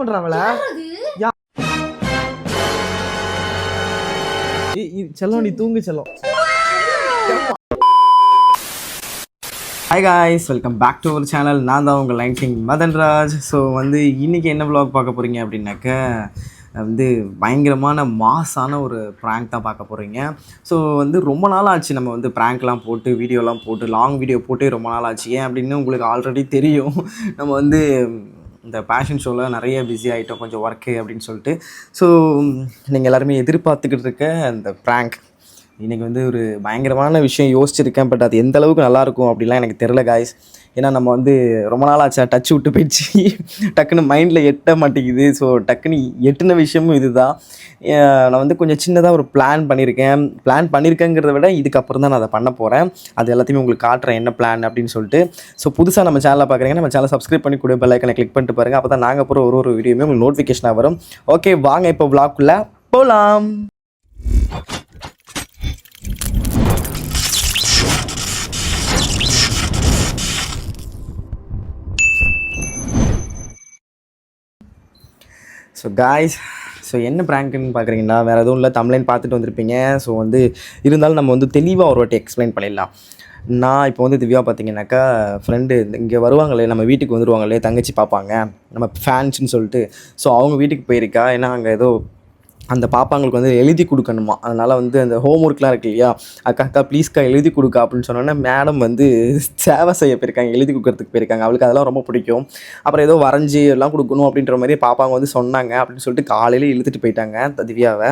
பண்றாங்கள செல்லம் நீ தூங்கு செல்லம். Hi guys welcome back to our channel நான் தான் உங்கள் லைன் கிங் மதன்ராஜ். ஸோ வந்து இன்றைக்கி என்ன vlog பார்க்க போகிறீங்க அப்படின்னாக்க வந்து பயங்கரமான மாஸான ஒரு ப்ராங்க் தான் பார்க்க போகிறீங்க ஸோ வந்து ரொம்ப நாள் ஆச்சு நம்ம வந்து ப்ராங்க்லாம் போட்டு வீடியோலாம் போட்டு லாங் வீடியோ போட்டு ரொம்ப நாள் ஆச்சு. ஏன் அப்படின்னு உங்களுக்கு ஆல்ரெடி தெரியும். நம்ம வந்து இந்த பேஷன் ஷோவில் நிறைய பிஸி ஆகிட்டோம் கொஞ்சம் ஒர்க்கு அப்படின்னு சொல்லிட்டு. ஸோ நீங்கள் எல்லாருமே எதிர்பார்த்துக்கிட்டு இருக்க அந்த ப்ராங்க் இன்றைக்கி வந்து ஒரு பயங்கரமான விஷயம் யோசிச்சிருக்கேன் பட் அது எந்த அளவுக்கு நல்லாயிருக்கும் அப்படிலாம் எனக்கு தெரில காய்ஸ் ஏன்னா நம்ம வந்து ரொம்ப நாள் ஆச்சா டச் விட்டு போயிடுச்சு. டக்குன்னு மைண்டில் எட்ட மாட்டேங்குது. ஸோ டக்குன்னு எட்டின விஷயமும் இதுதான். நான் வந்து கொஞ்சம் சின்னதாக ஒரு பிளான் பண்ணியிருக்கேன். பிளான் பண்ணியிருக்கேங்கிறத விட இதுக்கப்புறம் தான் நான் அதை பண்ண போகிறேன் அது எல்லாத்தையுமே உங்களுக்கு காட்டுறேன் என்ன பிளான் அப்படின்னு சொல்லிட்டு. ஸோ புதுசாக நம்ம சேனலை பார்க்குறீங்க நம்ம சேனலை சப்ஸ்கிரைப் பண்ணி கூட பெல் ஐக்கனை கிளிக் பண்ணிட்டு பாருங்கள் அப்போ தான் நாங்கள் போகிற ஒரு ஒரு வீடியோமே உங்களுக்கு நோட்டிஃபிகேஷனாக வரும். ஓகே வாங்க இப்போ விளாக்குள்ளே போகலாம் ஸோ காய்ஸ் ஸோ என்ன ப்ராங்க்னு பார்க்குறீங்கன்னா வேறு எதுவும் இல்லை தமிழ்லைன் பார்த்துட்டு வந்திருப்பீங்க. ஸோ வந்து இருந்தாலும் நம்ம வந்து தெளிவாக ஒரு வாட்டி எக்ஸ்பிளைன் பண்ணிடலாம். நான் இப்போ வந்து திவ்யா பார்த்தீங்கன்னாக்கா ஃப்ரெண்டு இங்கே வருவாங்களே நம்ம வீட்டுக்கு வந்துடுவாங்களே தங்கச்சி பார்ப்பாங்க. நம்ம ஃபேன்ஸ்னு சொல்லிட்டு ஸோ அவங்க வீட்டுக்கு போயிருக்கா ஏன்னா அங்கே ஏதோ அந்த பாப்பாங்களுக்கு வந்து எழுதி கொடுக்கணுமா? அதனால் வந்து அந்த ஹோம் ஒர்க்லாம் இருக்கு இல்லையா? அக்கா அக்கா ப்ளீஸ்க்கா எழுதி கொடுக்கா அப்படின்னு சொன்னோன்னே மேடம் வந்து சேவை செய்ய போயிருக்காங்க எழுதி கொடுக்கறதுக்கு போயிருக்காங்க. அவளுக்கு அதெல்லாம் ரொம்ப பிடிக்கும். அப்புறம் ஏதோ வரைஞ்சி எல்லாம் கொடுக்கணும் அப்படின்ற மாதிரி பாப்பாங்க வந்து சொன்னாங்க அப்படின்னு சொல்லிட்டு காலையில் இழுத்துட்டு போயிட்டாங்க திவ்யாவை.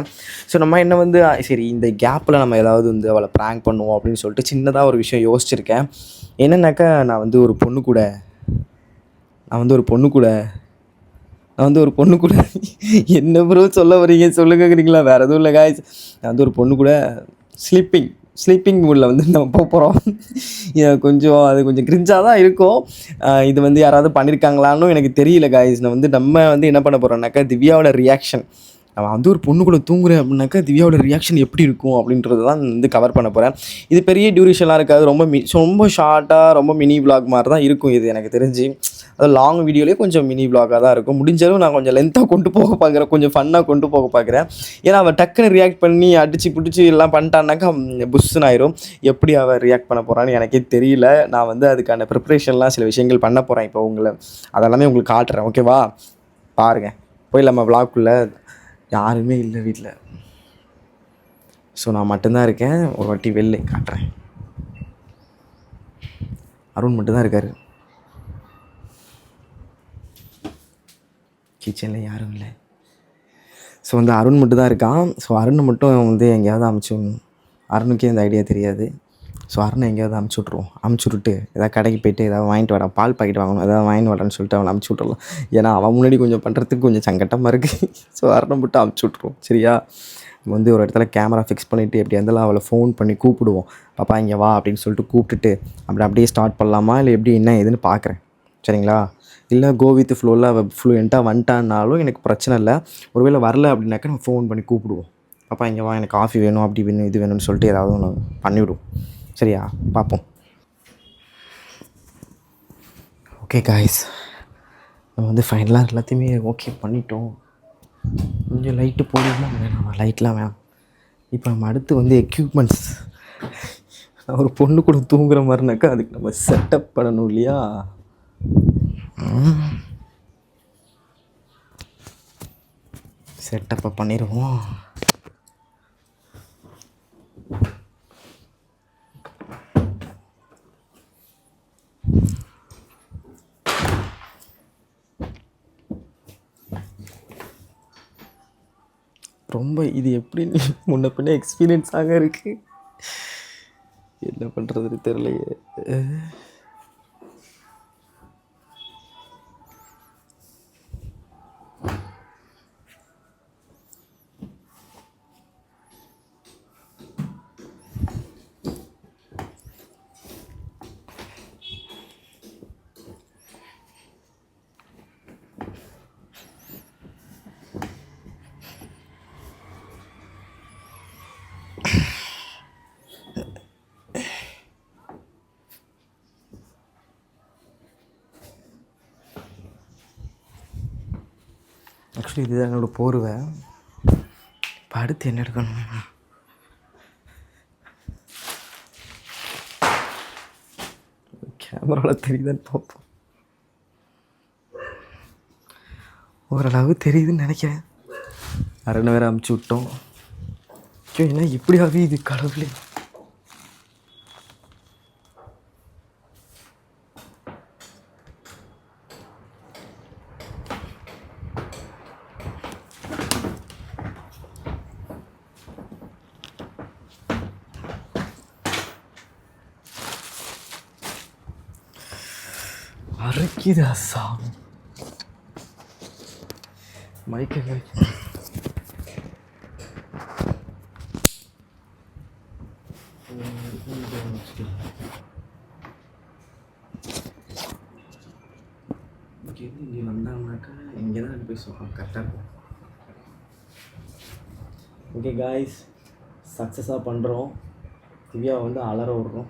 ஸோ நம்ம என்ன வந்து சரி இந்த கேப்பில் நம்ம ஏதாவது வந்து அவளை ப்ராங்க் பண்ணுவோம் அப்படின்னு சொல்லிட்டு சின்னதாக ஒரு விஷயம் யோசிச்சிருக்கேன். என்னென்னாக்கா நான் வந்து ஒரு பொண்ணு கூட நான் வந்து ஒரு பொண்ணு கூட நான் வந்து ஒரு பொண்ணு கூட என்ன ப்ரோ சொல்ல வரீங்க சொல்லுங்கிறீங்களா வேறு எதுவும் இல்லை காய்ஸ் நான் வந்து ஒரு பொண்ணு கூட ஸ்லீப்பிங் ஸ்லீப்பிங் மூடில் வந்து நம்ம போக போகிறோம் கொஞ்சம் அது கொஞ்சம் கிரிஞ்சாக தான் இருக்கும். இது வந்து யாராவது பண்ணியிருக்காங்களான்னு எனக்கு தெரியல காய்ஸ் நான் வந்து நம்ம வந்து என்ன பண்ண போகிறோம்னாக்கா திவ்யாவோட ரியாக்ஷன் அவன் வந்து ஒரு பொண்ணு கூட தூங்குறேன் அப்படின்னாக்கா திவ்யாவோட ரியாக்ஷன் எப்படி இருக்கும் அப்படின்றது தான் வந்து கவர் பண்ண போகிறேன் இது பெரிய டியூரேஷன்லாம் இருக்காது. ரொம்ப மி ரொம்ப ஷார்ட்டாக ரொம்ப மினி விளாக் மாதிரி தான் இருக்கும் இது எனக்கு தெரிஞ்சு. அது லாங் வீடியோலேயே கொஞ்சம் மினி விளாகாக தான் இருக்கும். முடிஞ்சளவு நான் கொஞ்சம் லென்த்தாக கொண்டு போக பார்க்குறேன். கொஞ்சம் ஃபன்னாக கொண்டு போக பார்க்குறேன். ஏன்னா அவள் டக்குன்னு ரியாக்ட் பண்ணி அடிச்சு பிடிச்சி எல்லாம் பண்ணிட்டான்னாக்கா புஷ்ஷுன்னு ஆயிரும். எப்படி அவள் ரியாக்ட் பண்ண போகிறான்னு எனக்கே தெரியல. நான் வந்து அதுக்கான ப்ரிப்ரேஷன்லாம் சில விஷயங்கள் பண்ண போகிறேன் இப்போ உங்களை. அதெல்லாமே உங்களுக்கு காட்டுறேன். ஓகேவா பாருங்கள் போய் விளாக்குள்ளே யாருமே இல்லை வீட்டில் ஸோ நான் மட்டும்தான் இருக்கேன். ஒரு வாட்டி வெளில காட்டுறேன். அருண் மட்டும்தான் இருக்கார். கிச்சனில் யாரும் இல்லை. ஸோ வந்து அருண் மட்டும் தான் இருக்கான். ஸோ அருண் மட்டும் வந்து எங்கேயாவது அமுச்சு விடணும். அருணுக்கே இந்த ஐடியா தெரியாது. ஸோ அருணை எங்கேயாவது அமுச்சு விட்ருவோம் அமுச்சு விட்டுட்டு ஏதாவது கடைக்கு போயிட்டு ஏதாவது வாங்கிட்டு வரா பால் பாக்கெட் வாங்கணும் ஏதாவது வாங்கிட்டு வாடான்னு சொல்லிட்டு அவனை அமுச்சு விட்றலாம் ஏன்னா அவன் முன்னாடி கொஞ்சம் பண்ணுறதுக்கு கொஞ்சம் சங்கட்டமாக இருக்குது ஸோ அருணை மட்டும் அமுச்சு விட்ருவோம் சரியா? வந்து ஒரு இடத்துல கேமரா ஃபிக்ஸ் பண்ணிவிட்டு எப்படி இருந்தாலும் அவளை ஃபோன் பண்ணி கூப்பிடுவோம். பாப்பா இங்கே வா அப்படின்னு சொல்லிட்டு கூப்பிட்டுட்டு அப்படி அப்படியே ஸ்டார்ட் பண்ணலாமா? இல்லை எப்படி என்ன ஏதுன்னு பார்க்குறேன் சரிங்களா? இல்லை கோ வித் ஃப்ளோவில் அவள் ஃப்ளூயண்ட்டாக வந்துட்டான்னாலும் எனக்கு பிரச்சனை இல்லை. ஒருவேளை வரல அப்படின்னாக்கா நம்ம ஃபோன் பண்ணி கூப்பிடுவோம். பாப்பா இங்கே வா எனக்கு காஃபி வேணும் அப்படி வேணும் இது வேணும்னு சொல்லிட்டு ஏதாவது ஒன்று பண்ணிவிடுவோம். சரியா? பார்ப்போம் ஓகே காய்ஸ் நம்ம வந்து ஃபைனலாக எல்லாத்தையுமே ஓகே பண்ணிட்டோம். கொஞ்சம் லைட்டு போடலாம் வேணாம் லைட்லாம் வேணாம். இப்போ நம்ம அடுத்து வந்து எக்யூப்மெண்ட்ஸ் ஒரு பொண்ணு கூட தூங்குற மாதிரினாக்கா அதுக்கு நம்ம செட்டப் பண்ணணும் இல்லையா? செட்டப்பை பண்ணிடுவோம் ரொம்ப இது எப்படி முன்ன பின்ன எக்ஸ்பீரியன்ஸாக இருக்குது என்ன பண்ணுறதுன்னு தெரியலையே. ஆக்சுவலி இதுதான் என்னோட போர்வை. இப்போ அடுத்து என்ன எடுக்கணும்? கேமராவில் தெரியுதான்னு பார்ப்போம். ஓரளவு தெரியுதுன்னு நினைக்கிறேன். அரணை வேறு அமுச்சு விட்டோம். ஐயோ என்ன இப்படி இது கடவுளே. அரைக்குதா சாமி மைக்க இங்கேருந்து இங்கே வந்தாங்கனாக்கா இங்கே தான் போய் சொல்லுவோம் கரெக்டாக இருக்கும் ஓகே காய்ஸ் சக்ஸஸாக பண்ணுறோம் திவ்யாவை வந்து அலற விட்றோம்.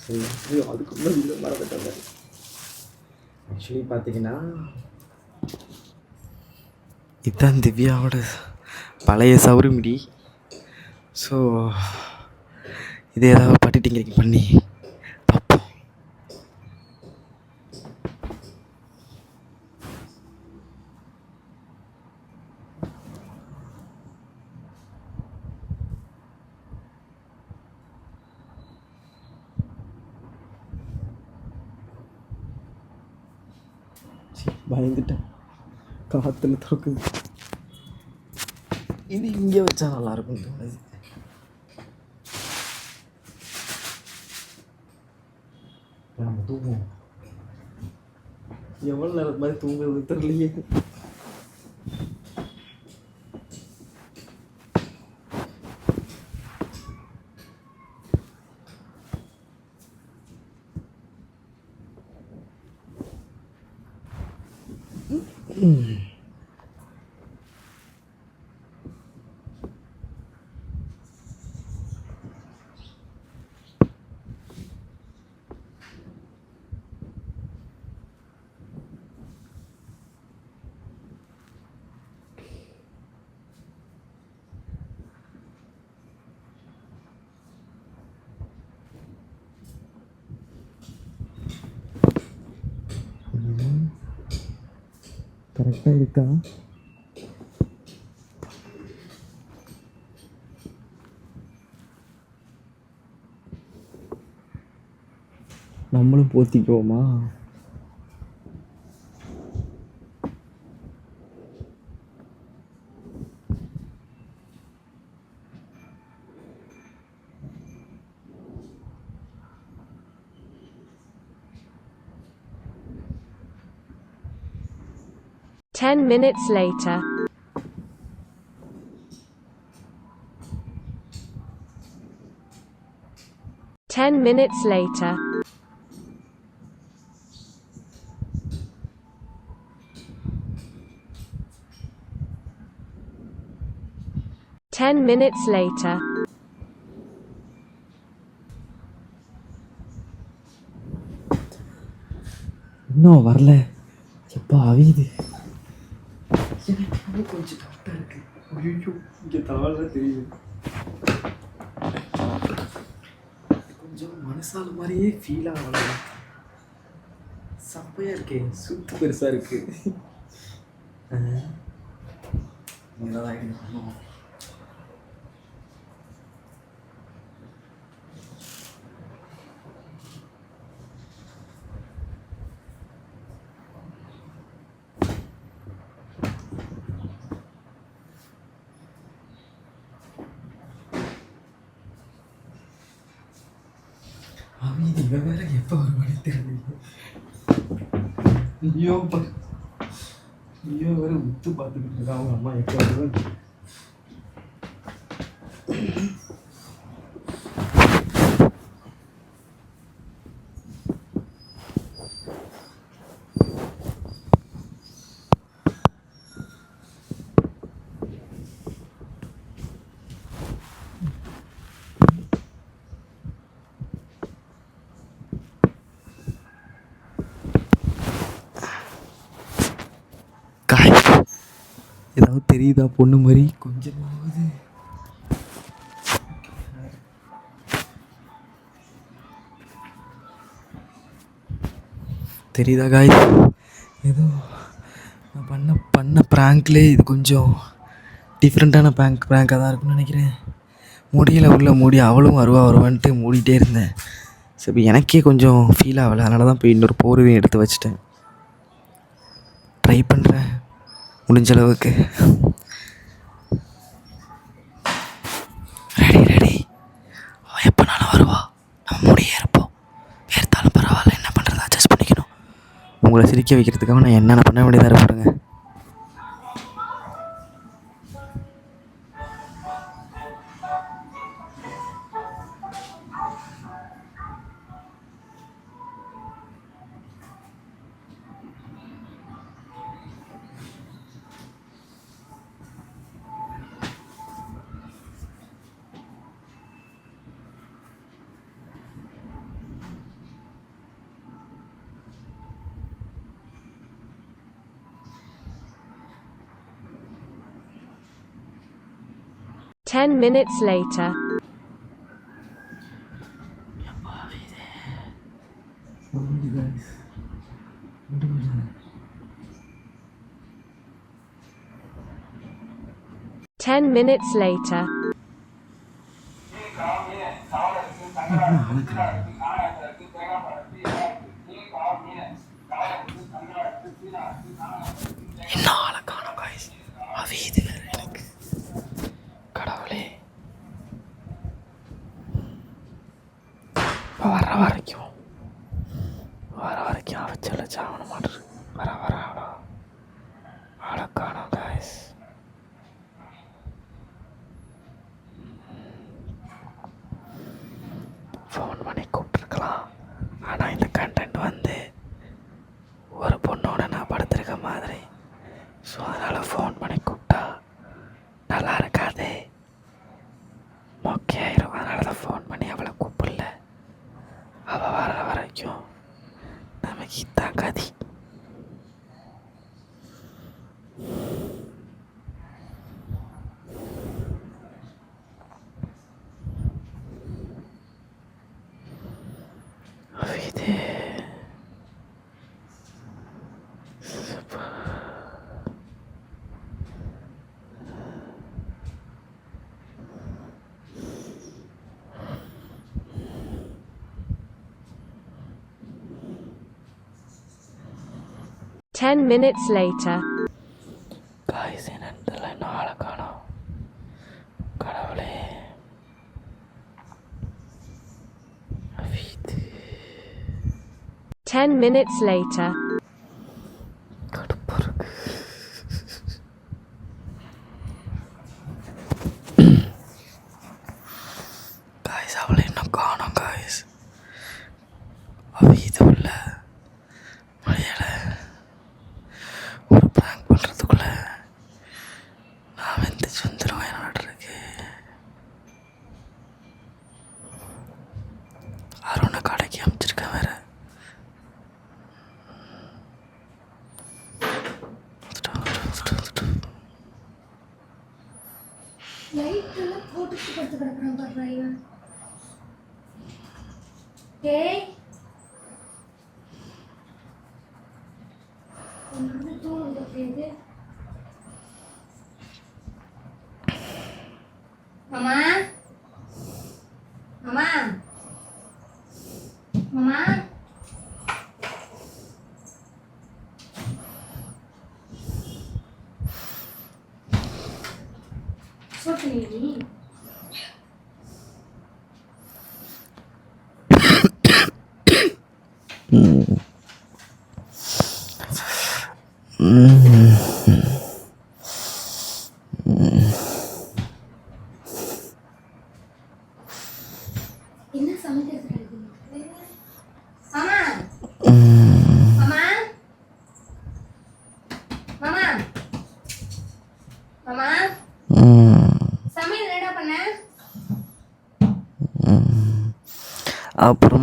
சரி ஐயோ, அதுக்கு முன்னாடி மறந்துட்டாங்க ஆக்சுவலி பார்த்தீங்கன்னா இதுதான் திவ்யாவோட பழைய சௌரிமிடி. ஸோ இது ஏதாவது பட்டிட்டிங்க பண்ணி. காற்றுல திறக்குது இது இங்கே வச்சா நல்லா இருக்கும் தோணுது நம்ம தூங்குவோம் எவ்வளோ நேரம் மாதிரி தூங்குறது தெரியலையே கரெக்டாக இருக்கா நம்மளும் போத்திக்குவோமா? Ten minutes later. Ten minutes later. Ten minutes later. No, Varle, che pavi. தவால தெரியுது. கொஞ்சம் மனசால மாதிரியே ஃபீல் ஆகல. சப்பையா இருக்கே. சுத்து பெருசா இருக்கு. அஹ். என்னதான் இது பண்ணுவோம் அமைதி இவன் வேற எப்போ வருவானே தெரியல ஐயோ ஐயோ வேறு உத்து பார்த்துக்கிட்டு இருக்கா அவங்க அம்மா எப்போ வருவாங்க காய் ஏதாவது தெரியுதா பொண்ணு மாதிரி? கொஞ்சமாவது தெரியுதா காய் ஏதோ நான் பண்ண பண்ண ப்ராங்க்லேயே இது கொஞ்சம் டிஃப்ரெண்ட்டான ப்ராங்க் ப்ராங்காக தான் இருக்கும்னு நினைக்கிறேன். முடியல உள்ள மூடி அவளும் வருவா வருவான்ட்டு மூடிட்டே இருந்தேன். சரி எனக்கே கொஞ்சம் ஃபீல் ஆகலை. அதனால தான் போய் இன்னொரு போர்வையும் எடுத்து வச்சிட்டேன். ட்ரை பண்ணுறேன் முடிஞ்ச அளவுக்கு. எப்போனாலும் வருவா. நம்ம முடியே இருப்போம். வேர்த்தாலும் பரவாயில்ல. என்ன பண்ணுறது அட்ஜஸ்ட் பண்ணிக்கணும். உங்களை சிரிக்க வைக்கிறதுக்காக நான் என்னென்ன பண்ண வேண்டியதாக இருப்பாருங்க ten minutes later. Ten minutes later. No. Ten minutes later. Guys என்னன்றதுல இன்னும் ஆளை காணோம் கடவுளே இது Ten minutes later. கடுப்பா இருக்கு காய்ஸ் அவளை இன்னும் காணோம் காய்ஸ் அவ இது உள்ள மலையாள ஒரு ப்ராங்க் பண்ணுறதுக்குள்ள நான் வந்து வந்துடுவேன் என்னோட இருக்கு அருணை கடைக்கு அமைச்சிருக்கேன் வேற லைட் எல்லாம் போட்டுட்டு படுத்து கிடக்குறான் பாடுறா இவன் டேய் ஒன்று தூங்குது அப்படியே மாமா மாமா மாமா சோத்து நீ என்ன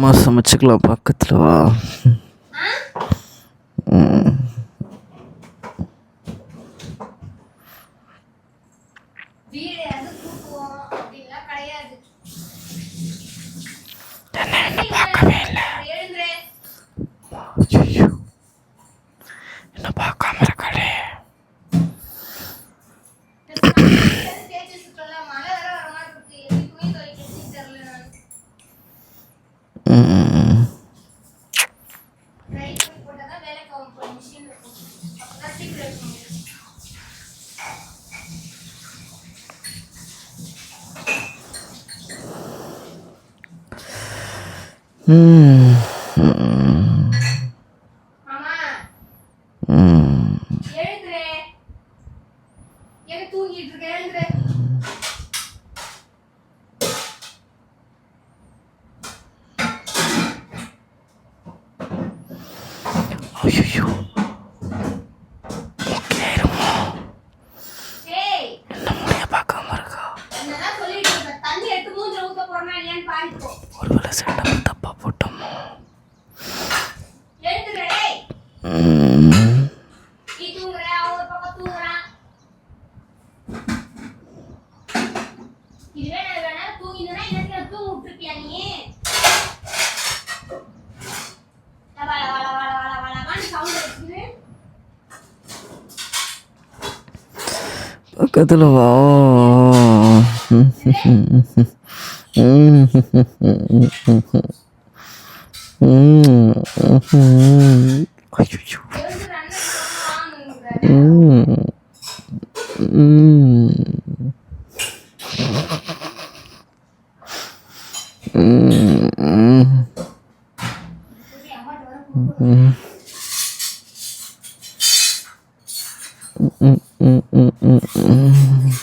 அம்மா சமைச்சிக்கலாம் பக்கத்தில் வா. பார்க்கவே இல்லை. என்ன பார்க்க ஒருவேளை சண்டை தப்பா போட்டோமோ? எழுந்துரு டேய் நீ தூங்குற அவன் ஒரு பக்கம் தூங்குறான் இதுவே நான் இவ்வளவு நேரம் தூங்கினா எனக்கு தூங்க விட்டுருப்பியா நீ வள வள வள வள வள வளன்னு சவுண்ட் அடிக்குது பக்கத்தில்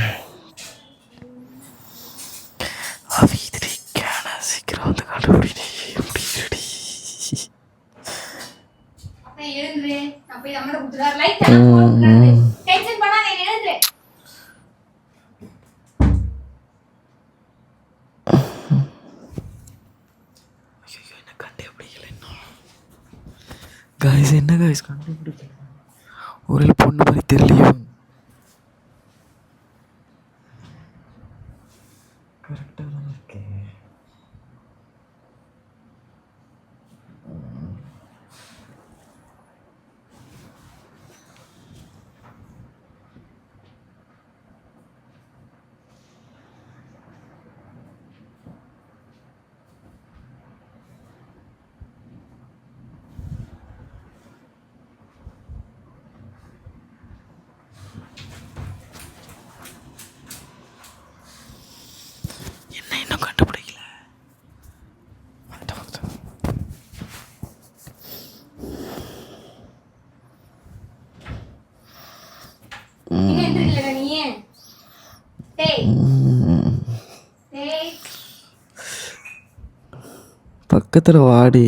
பக்கத்தில் வாடி.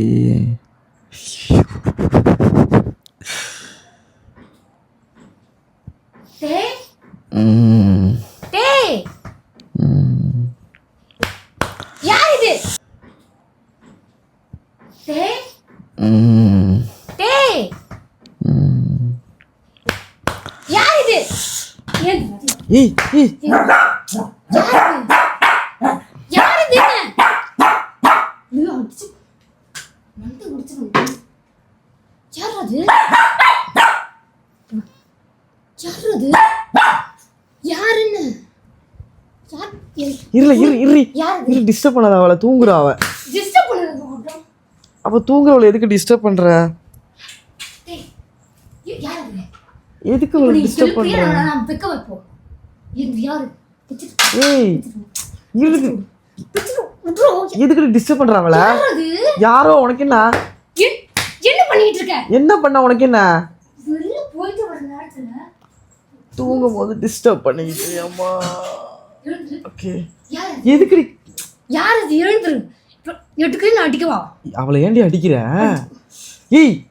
ஏய் ஏய் யார் இது யார் இது ஐயோ, அடிச்சு. மண்டை உடைச்சிரும். யார் அது யார் அது யாருன்னு யார் எ- இருல இரு இரு இரு டிஸ்டர்ப் பண்ணாத அவளை தூங்குறா அவ. அப்போ தூங்குறவளை எதுக்கு டிஸ்டர்ப் பண்ற? எதுக்கு அவளை டிஸ்டர்ப் பண்ற? ஏய் இருக்கு எதுக்கு டிஸ்டர்ப் பண்ற அவளை? யார் உனக்கு என்ன? என்- என்ன பண்ணிட்டு இருக்க? என்ன பண்ண உனக்கு என்ன? தூங்கும் போது டிஸ்டர்ப் பண்ணிக்கிட்டு அம்மா. ஓகே? எதுக்கு யார் அது? எழுந்துரு இப்போ எட்டுக்கு நான் அடிக்கவா? அவளை ஏன்டி அடிக்கிற? ஏய்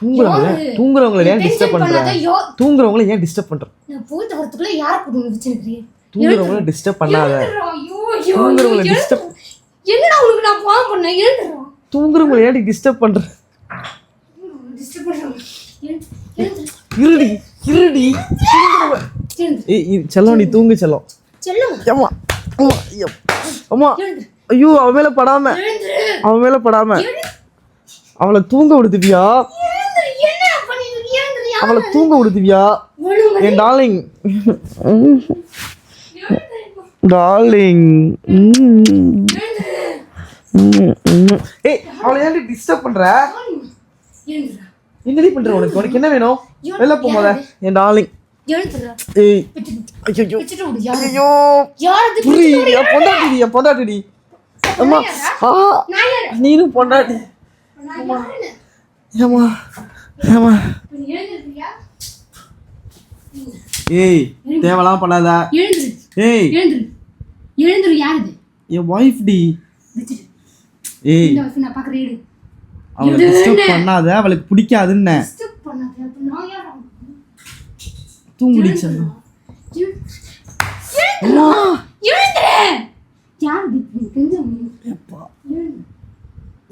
தூங்குறவங்கள? தூங்குறவங்கள ஏன் டிஸ்டர்ப் பண்ற? தூங்குறவங்கள ஏன் டிஸ்டர்ப் பண்ற? நான் யாரை தூங்குறவங்கள டிஸ்டர்ப் பண்ணாத. தூங்குறவங்கள disturb- என்னடா உனக்கு நான் பாவம் பண்ணேன்? எழுந்துடுறோம் தூங்குறவங்கள ஏன்டி டிஸ்டர்ப் பண்ற? டிஸ்டர்ப் இருடி இருடி. செல்லம் நீ தூங்கு செல்லம். செல்லம் அம்மா ஐயோ. அம்மா எழுந்துரு ஐயோ அவ மேல படாம. அவன் மேல படாம. அவளை தூங்க யார் அவளை தூங்க ஒழுங்கு. என் டார்லிங். டார்லிங். ஏய் அவளை ஏன்டி டிஸ்டர்ப் பண்ற? என்னடி பண்ற உனக்கு? உனக்கு என்ன வேணும்? வெளில போகாத என் டார்லிங். ஏய். ஐயோ ஐயோ யாரது? புரி என் பொண்டாட்டிடி என் பொண்டாட்டிடி. அம்மா ஆ. நான் யாரு? நீனும் பொண்டாட்டி. ஏமா ஏமா ஏய் தேவலாம் பண்ணாத. ஏய். எழுந்துரு. எழுந்துரு யாருது? என் ஒய்ஃப் டி ஏய். நான் பாக்குறேன் எடு அவளை டிஸ்டர்ப் பண்ணாத அவளுக்கு பிடிக்காதுன்னு. டிஸ்டர்ப்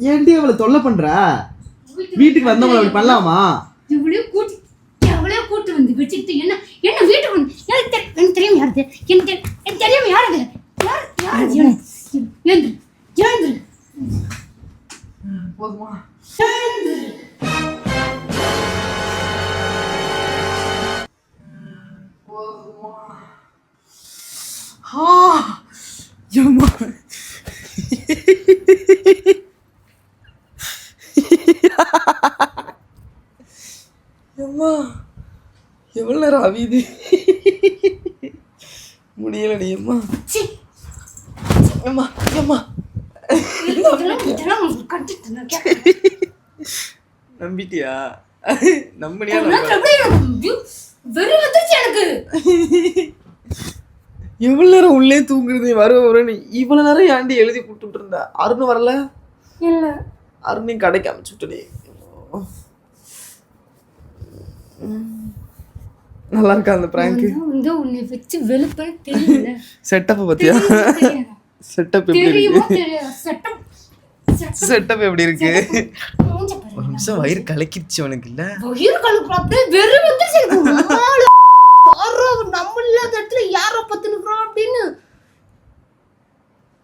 ஏன்டி அவளை தொல்லை பண்ற? வீட்டுக்கு வந்தவங்களை அப்படி பண்ணலாமா? எவ்வளோ கூட்டி எவ்வளோ கூட்டு வந்து வச்சுக்கிட்டு என்ன என்ன வீட்டுக்கு வந்து எனக்கு தெரி- எனக்கு தெரியும் யாருது எனக்கு எனக்கு தெரியும் யாருது யார் யாருது எழுந்து எழுந்து போதுமா. ஆ எவ்வளோ நேரம் அவியுது முடியலடி அம்மா. நான் கேட்கறேன். நம்பிட்டியா? நம்பினியா ஒரு நேரத்துல அப்படியே எனக்கு view வெறி வந்துருச்சு எனக்கு. நேரம் உள்ளே தூங்குறது வரும் வரும்னு இவ்வளவு நேரம் ஏன்டி எழுதி கொடுத்துட்டு இருந்த அருண் வரல? இல்ல. அருணையும் கடைக்கு அனுப்பிச்சுட்டே நல்லா இருக்கா அந்த பிராங்க் வந்து உன்னை வச்சு வெளுப்பேன்னு தெரியல. செட்டப் பத்தியா? செட்டப் எப்படி இருக்கு? செட்டப் எப்படி இருக்கு? நிமிஷம் வயிறு கலக்கிடுச்சு உனக்கு இல்ல? வயிறு கலக்குற அப்படியே வெறி நாலு யாரோ நம்ம இல்லாத இடத்துல யாரோ பத்து நிக்கிறோம் அப்படின்னு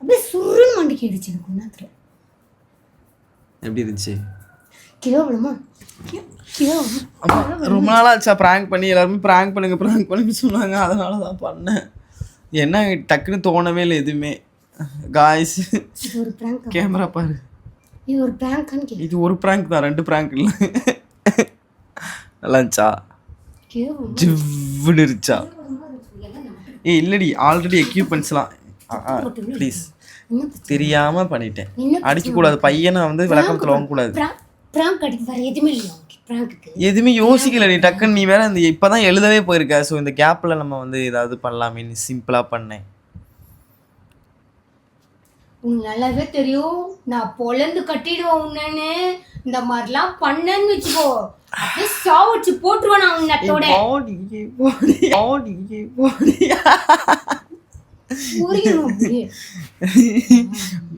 அப்படியே சுருன்னு மண்டிக்கு ஆயிடுச்சு எனக்கு எப்படி இருந்துச்சு? கேவலமா கே- கேவலமா ஆமா ரொம்ப நாள் ஆச்சா ப்ராங்க் பண்ணி எல்லாருமே ப்ராங்க் பண்ணுங்க ப்ராங்க் பண்ணுங்க சொன்னாங்க. அதனால தான் பண்ணேன். என்ன டக்குன்னு தோணவே இல்லை எதுவுமே. காய்ஸ் பிராங்க் கேமரா பாரு. இது ஒரு கேட்கு இது ஒரு ப்ராங்க் தான் ரெண்டு ப்ராங்க் இல்லை. நல்லா இருந்துச்சா? ஜிவ்வுன்னு இருந்துச்சா? ஏய் இல்லடி ஆல்ரெடி எக்யூப்மெண்ட்ஸ்லாம் ப்ளீஸ் என்ன தெரியாம பண்ணிட்டேன். அடிக்கக்கூடாது பையனை வந்து விளக்கத்தில் வாங்கக்கூடாது. பிராங்க் அடிக்க வேற எதுவுமே பிராங்க்கு எதுவுமே யோசிக்கல நீ டக்குன்னு நீ வேற இந்த இப்பதான் எழுதவே போயிருக்க. ஸோ இந்த கேப்ல நம்ம வந்து ஏதாவது பண்ணலாமே நீ சிம்பிளா பண்ணேன் உனக்கு நல்லாவே தெரியும். நான் பொழந்து கட்டிடுவேன் உன்னன்னு. இந்த மாதிரிலாம் பண்ணேன்னு வச்சுக்கோ. அப்படியே சாவடிச்சு போட்டுருவேன் நான் உன்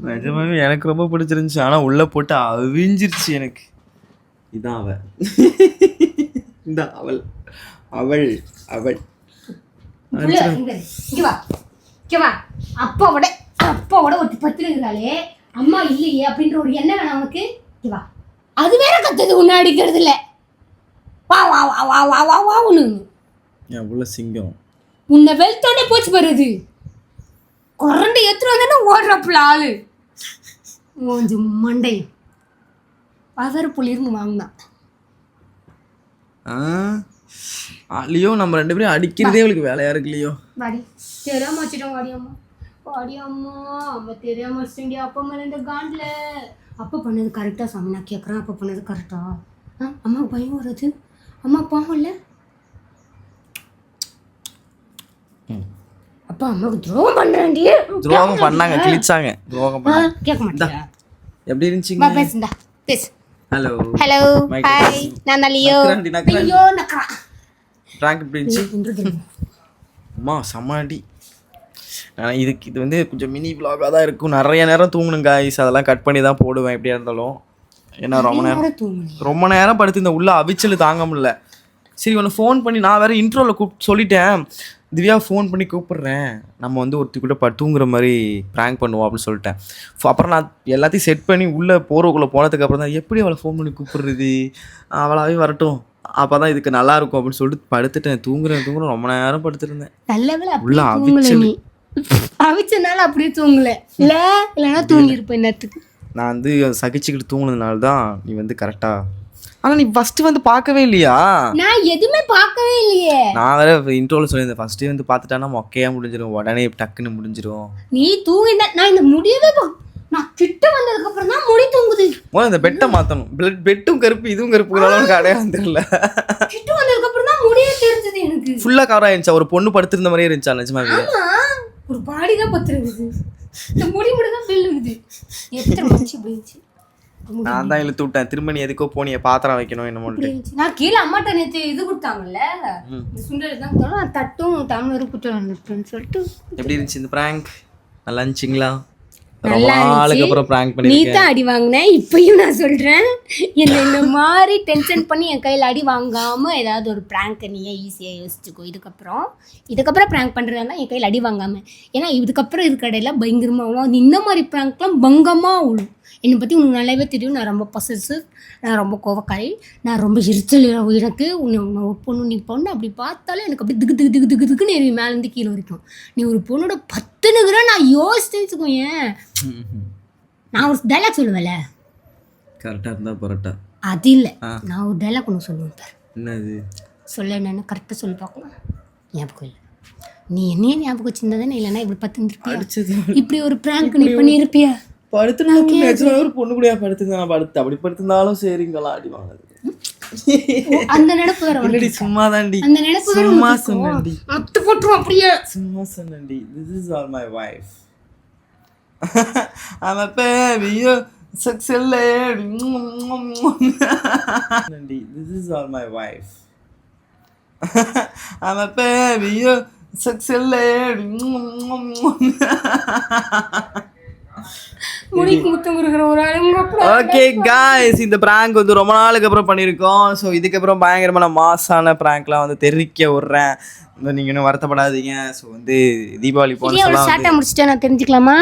நிஜமாவே எனக்கு ரொம்ப பிடிச்சிருந்துச்சு ஆனா உள்ள போட்டு அவிஞ்சிருச்சு எனக்கு இதான் அவ இந்த அவள் அவள் அவள் அப்பாவோட அப்பாவோட ஒரு பத்து அம்மா இல்லையே அப்படின்ற ஒரு எண்ணம் வேணாம் உனக்கு வா அது வேற கத்துது உன்னை அடிக்கிறது இல்ல வா வா வா வா வா வா வா ஒன்று எவ்வளோ சிங்கம் உன்னை வெளுத்தோடனே போச்சு பாருது குரண்டு எத்துட்டு வந்தேன்னா ஓடுறப்புல ஆளு. கொஞ்சம் மண்டை பதறு புள்ளிருந்து வாங்கினான் அலியோ நம்ம ரெண்டு பேரும் அடிக்கிறதே அவளுக்கு வேலையா இருக்கு இல்லையோ வாடி. தெரியாம வச்சுட்டோம் வாடி அம்மா. வாடி அம்மா அம்மா தெரியாம வச்சுட்டேன்டி. அப்பா மேல இந்த காண்டில். அப்பா பண்ணது கரெக்டாக சாமி நான் கேட்குறேன் அப்பா பண்ணது கரெக்டா ஆ? அம்மா பயம் வருது. அம்மா பாவம் இல்லை அப்பா அம்மாவுக்கு துரோகம் பண்ணுறேன்டி துரோகம் பண்ணாங்க கிழிச்சாங்க. துரோகம் பண்ணாங்க கேட்க மாட்டியா? எப்படி வா இருந்துச்சுங்க பேசுண்டா பேசு. Hello hello hi. நான் நக்கறாண்டி. ஐயோ நக்கறா. ட்ராங்க் எப்படி இருந்துச்சு? அம்மா சமாடி நான் இதுக்கு இது வந்து கொஞ்சம் மினி vlog-ஆ தான் இருக்கும். நிறைய நேரம் தூங்கணும் காய்ஸ் அதெல்லாம் கட் பண்ணி தான் போடுவேன் எப்படியா இருந்தாலும். ஏன்னா ரொம்ப நேரம் ரொம்ப நேரம் படுத்து இந்த உள்ள அவிச்சல் தாங்க முடியல. சரி உன்னை ஃபோன் பண்ணி நான் வேற இன்ட்ரோவில் கூப்பிட்டு சொல்லிட்டேன். திவ்யா ஃபோன் பண்ணி கூப்பிடுறேன். நம்ம வந்து ஒருத்தி கூட ப தூங்குற மாதிரி ப்ராங்க் பண்ணுவோம் அப்படின்னு சொல்லிட்டேன். அப்புறம் நான் எல்லாத்தையும் செட் பண்ணி உள்ளே போகிறக்குள்ளே போனதுக்கு அப்புறம் தான் எப்படி அவளை ஃபோன் பண்ணி கூப்பிடுறது? அவளாவே வரட்டும். அப்போ தான் இதுக்கு நல்லா இருக்கும். அப்படின்னு சொல்லிட்டு படுத்துட்டேன். தூங்குறேன் தூங்குறேன். ரொம்ப நேரம் படுத்துருந்தேன். நல்ல உள்ள அவிச்சல். அவிச்சனால அப்படியே தூங்கல. இல்ல இல்லைன்னா தூங்கி இருப்பேன் நேரத்துக்கு நான் வந்து சகிச்சுக்கிட்டு தூங்குனதுனால தான் நீ வந்து கரெக்டாக ஆனால் நீ ஃபஸ்ட்டு வந்து பார்க்கவே இல்லையா? நான் எதுவுமே பார்க்கவே இல்லையே. நான் வேற இன்ட்ரோவில் சொல்லியிருந்தேன். ஃபஸ்ட்டே வந்து பார்த்துட்டானா மொக்கையாக முடிஞ்சிடும் உடனே டக்குன்னு முடிஞ்சிடும் நீ தூங்கின நான் இந்த முடியவே நான் கிட்ட வந்ததுக்கு அப்புறம் தான் முடி தூங்குது. முதல்ல இந்த பெட்டை பெட் பெட்டும் கருப்பு இதுவும் கருப்புனாலும் எனக்கு அடையாளம் தெரியல. கிட்ட வந்ததுக்கு அப்புறம் தான் முடியே தெரிஞ்சது எனக்கு. ஃபுல்லாக கவர் ஆயிருந்துச்சா? ஒரு பொண்ணு படுத்திருந்த மாதிரியே இருந்துச்சா நிஜமாவே? ஒரு பாடி தான் பத்துருக்குது இந்த முடி மட்டும் தான் பில் இருக்குது எத்தனை மனுச்சு இப்படி இருந்துச்சு நான் தான் இழுத்து விட்டேன். திரும்ப நீ எதுக்கோ போனிய பாத்திரம் வைக்கணும் இருந்துச்சு. நான் கீழே அம்மாட்ட நேற்று இது கொடுத்தாங்கல்ல? இந்த சுண்டல் தான் கொடுத்தாலும் தட்டும் கொடுத்து வந்துட்டேன்னு சொல்லிட்டு. எப்படி இருந்துச்சு இந்த ப்ராங்க் நல்லா இருந்துச்சுங்களா? நாளுக்கு. அப்புறம் ப்ராங்க் நீ பண்ணிருக்கேன் தான் அடி வாங்கின இப்பயும் நான் சொல்றேன். என்ன இந்த மாதிரி டென்ஷன் பண்ணி என் கையில் அடி வாங்காம ஏதாவது ஒரு ப்ராங்க் நீயே ஈஸியாக யோசிச்சுக்கோ. இதுக்கப்புறம் இதுக்கப்புறம் ப்ராங்க் பண்ணுறதா என் கையில் அடி வாங்காம. ஏன்னா இதுக்கப்புறம் இருக்க இடையில பயங்கரமாக விழும் இந்த மாதிரி ப்ராங்க்லாம் பங்கமாக விழும் என்னை பற்றி உனக்கு நல்லாவே தெரியும். நான் ரொம்ப பொசசிவ் நான் ரொம்ப கோவக்காரி நான் ரொம்ப எரிச்சல் எனக்கு. உன்னை உன்னை பொண்ணு நீ பொண்ணு அப்படி பார்த்தாலே எனக்கு அப்படி திக்கு திக்கு திக்கு திக்கு திக்குன்னு எரியும் மேலேருந்து கீழே வரைக்கும். நீ ஒரு பொண்ணோட பத்து நிகர நான் யோசிச்சேன்னு வச்சுக்கோயேன் நான் ஒரு டைலாக் சொல்லுவேன்ல? கரெக்டாக இருந்தால் பரோட்டா. அது இல்லை. நான் ஒரு டைலாக் ஒன்று சொல்லுவேன் பாரு. என்னது? சொல்ல என்னன்னு கரெக்டாக சொல்லி பார்க்கலாம் ஞாபகம் இல்லை. நீ என்னையே ஞாபகம் வச்சிருந்தா தானே இல்லைன்னா இப்படி பத்து இருப்பியா இப்படி ஒரு ப்ராங்க் நீ பண்ணியிருப்பியா? படுத்துனா ஒரு பொண்ணு கூடயா படுத்துங்க நான் படுத்து அப்படி படுத்திருந்தாலும் சரிங்களா அடி வாங்குது அந்த நினைப்பு வேற இல்லடி சும்மா தாண்டி அந்த நினைப்பு வேற சும்மா. சொன்னேன்டி. அத்து போட்டுரும் அப்படியே. சும்மா சொன்னேன்டி. This is all my wife. I'm a baby sexy lady. This is all my wife. I'm a baby sexy lady. Okay guys இந்த prank வந்து ரொம்ப நாளுக்கு அப்புறம் பண்ணியிருக்கோம். ஸோ இதுக்கப்புறம் பயங்கரமான மாசான ப்ராங்க்லாம் வந்து தெரிவிக்க விட்றேன். நீங்கள் இன்னும் வருத்தப்படாதீங்க. ஸோ வந்து தீபாவளி போனஸ்லாம் ஷார்ட்டாக முடிச்சுட்டா நான் தெரிஞ்சுக்கலாமா?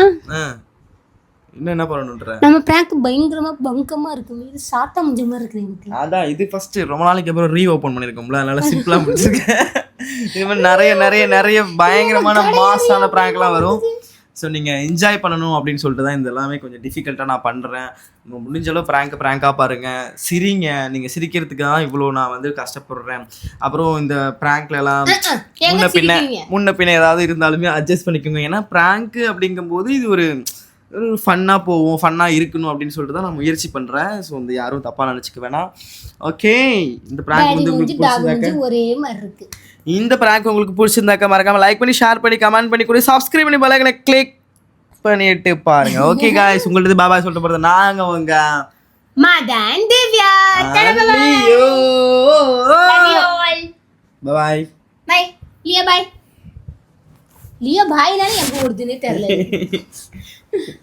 இன்னும் என்ன பண்ணணுன்ற? நம்ம ப்ராங்க் பயங்கரமாக பங்கமாக இருக்கு. இது ஷார்ட்டாக முடிஞ்ச மாதிரி இருக்குது எனக்கு அதான் இது ஃபர்ஸ்ட் ரொம்ப நாளைக்கு அப்புறம் ரீ ஓப்பன் பண்ணியிருக்கோம்ல. அதனால சிம்பிளாக முடிச்சிருக்கேன் இது மாதிரி நிறைய நிறைய நிறைய பயங்கரமான மாசான ப்ராங்க்லாம் வரும். ஸோ நீங்கள் என்ஜாய் பண்ணணும் அப்படின்னு சொல்லிட்டு தான் இந்த எல்லாமே கொஞ்சம் டிஃபிகல்ட்டாக நான் பண்ணுறேன் முடிஞ்ச அளவு ப்ராங்க் ப்ராங்காக பாருங்கள் சிரிங்க. நீங்கள் சிரிக்கிறதுக்கு தான் இவ்வளோ நான் வந்து கஷ்டப்படுறேன். அப்புறம் இந்த ப்ராங்க்ல எல்லாம் ஏங்க முன்ன பின்ன? முன்ன பின்ன ஏதாவது இருந்தாலுமே அட்ஜஸ்ட் பண்ணிக்கோங்க. ஏன்னா ப்ராங்க் அப்படிங்கும்போது இது ஒரு ஒரு ஃபன்னாக போவோம் ஃபன்னாக இருக்கணும் அப்படின்னு சொல்லிட்டு தான் நான் முயற்சி பண்ணுறேன் ஸோ வந்து யாரும் தப்பாக நினச்சிக்க வேணாம். ஓகே இந்த ப்ராங்க் வந்து உங்களுக்கு ஒரே மாதிரி இருக்கு. இந்த ப்ராங்க் உங்களுக்கு பிடிச்சிருந்தாக்க மறக்காம லைக் பண்ணி ஷேர் பண்ணி கமெண்ட் பண்ணி கூட சப்ஸ்கிரைப் பண்ணி பலகனை கிளிக் பண்ணிட்டு பாருங்க. ஓகே காய்ஸ் உங்கள்ட்ட பாபாய் சொல்லிட்டு போகிறது நாங்கள் உங்க Madan Divya bye bye Liya bye Liya bye தானே எங்க ஓடுதுன்னே தெரியல.